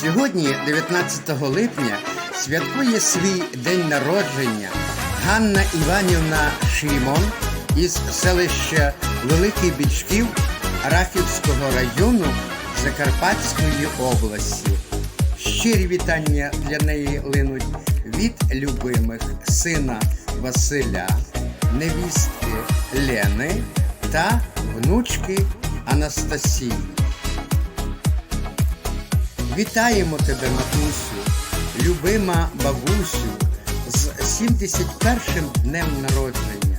Сьогодні, 19 липня, святкує свій день народження Ганна Іванівна Шимон із селища Великий Бічків Рахівського району Закарпатської області. Щирі вітання для неї линуть від любимих сина Василя, невістки Лени та внучки Анастасії. Вітаємо тебе, матусю, любима бабусю, з 71-м днем народження.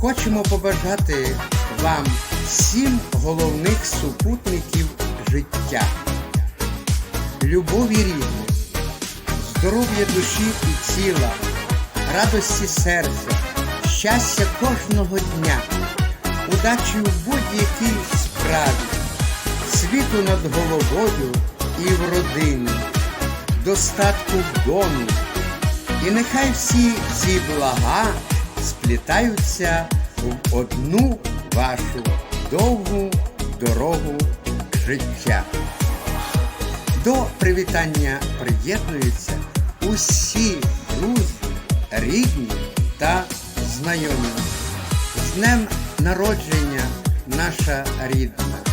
Хочемо побажати вам сім головних супутників життя, любові рідних, здоров'я душі і тіла, радості серця, щастя кожного дня, удачі у будь-якій справі, світу над головою і в родині, достатку в домі. І нехай всі ці блага сплітаються в одну вашу довгу дорогу життя. До привітання приєднуються усі друзі, рідні та знайомі. З днем народження наша рідна.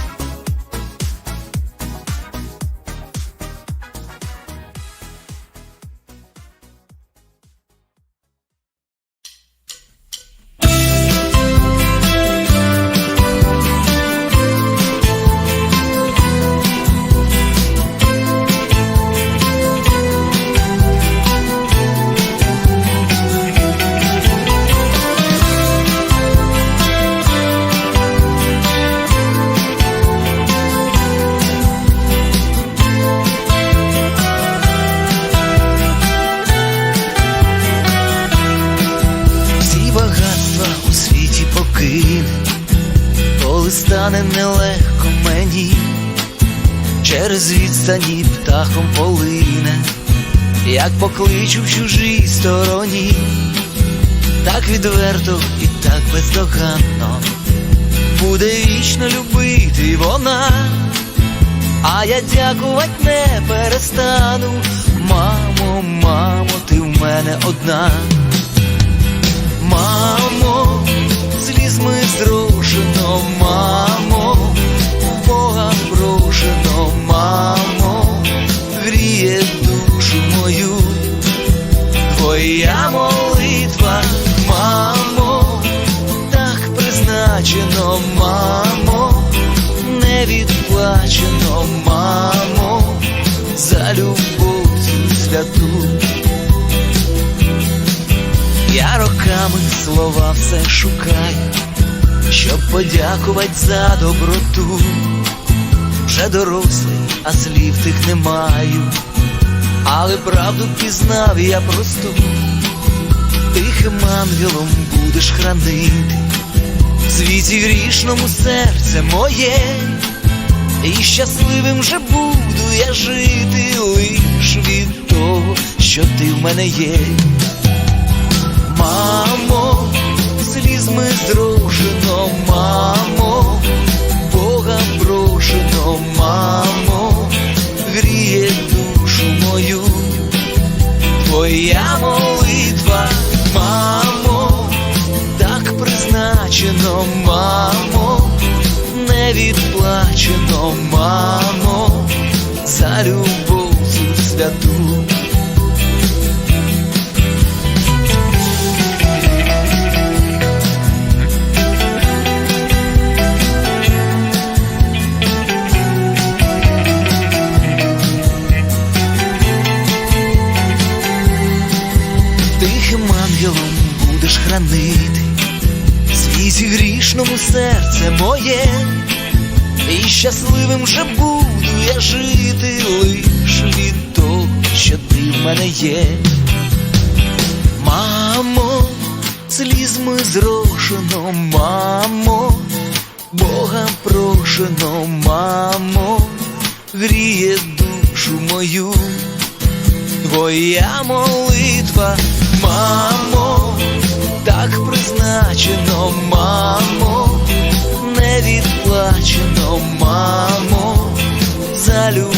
Стане нелегко мені, через відстані птахом полине, як покличу в чужій стороні, так відверто і так бездоганно буде вічно любити вона, а я дякувати не перестану. Мамо, мамо, ти в мене одна. Призначено, мамо, не відплачено, мамо, за любов цю святу. Я роками слова все шукаю, щоб подякувати за доброту. Вже дорослий, а слів тих не маю, але правду пізнав я просту. Тихим ангелом будеш хранити світі грішному серце моє, і щасливим же буду я жити лиш від того, що ти в мене є. Відплачено, мамо, за любов цю святу. Тихим ангелом будеш хранити в світі грішному серце моє, і щасливим же буду я жити лиш від того, що ти в мене є. Мамо, слізьми зрошено, мамо, Бога прошено, мамо, гріє душу мою. Твоя молитва,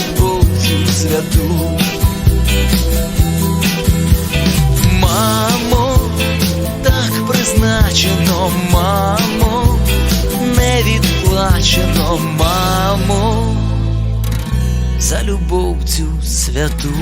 любов'ю святу. Мамо, так призначено, мамо, не відплачено, мамо, за любов цю святу.